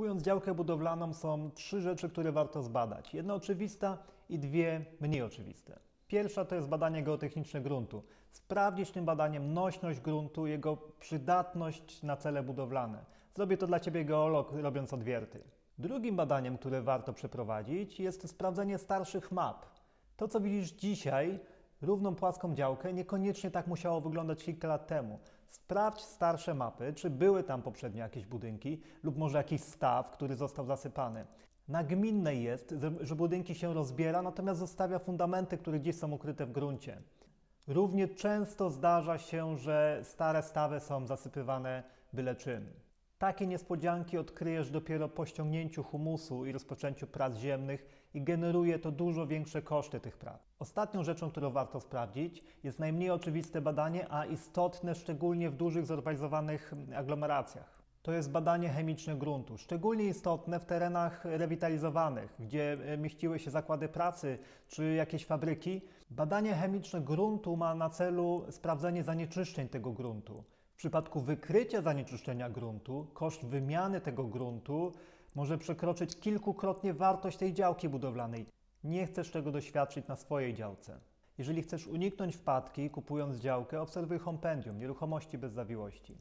Kupując działkę budowlaną są trzy rzeczy, które warto zbadać. Jedna oczywista i dwie mniej oczywiste. Pierwsza to jest badanie geotechniczne gruntu. Sprawdzić tym badaniem nośność gruntu, jego przydatność na cele budowlane. Zrobię to dla Ciebie geolog, robiąc odwierty. Drugim badaniem, które warto przeprowadzić, jest sprawdzenie starszych map. To, co widzisz dzisiaj, równą płaską działkę, niekoniecznie tak musiało wyglądać kilka lat temu. Sprawdź starsze mapy, czy były tam poprzednio jakieś budynki, lub może jakiś staw, który został zasypany. Nagminne jest, że budynki się rozbiera, natomiast zostawia fundamenty, które gdzieś są ukryte w gruncie. Równie często zdarza się, że stare stawy są zasypywane byle czym. Takie niespodzianki odkryjesz dopiero po ściągnięciu humusu i rozpoczęciu prac ziemnych i generuje to dużo większe koszty tych prac. Ostatnią rzeczą, którą warto sprawdzić, jest najmniej oczywiste badanie, a istotne szczególnie w dużych zurbanizowanych aglomeracjach. To jest badanie chemiczne gruntu, szczególnie istotne w terenach rewitalizowanych, gdzie e, mieściły się zakłady pracy czy jakieś fabryki. Badanie chemiczne gruntu ma na celu sprawdzenie zanieczyszczeń tego gruntu. W przypadku wykrycia zanieczyszczenia gruntu, koszt wymiany tego gruntu może przekroczyć kilkukrotnie wartość tej działki budowlanej. Nie chcesz tego doświadczyć na swojej działce. Jeżeli chcesz uniknąć wpadki kupując działkę, obserwuj kompendium nieruchomości bez zawiłości.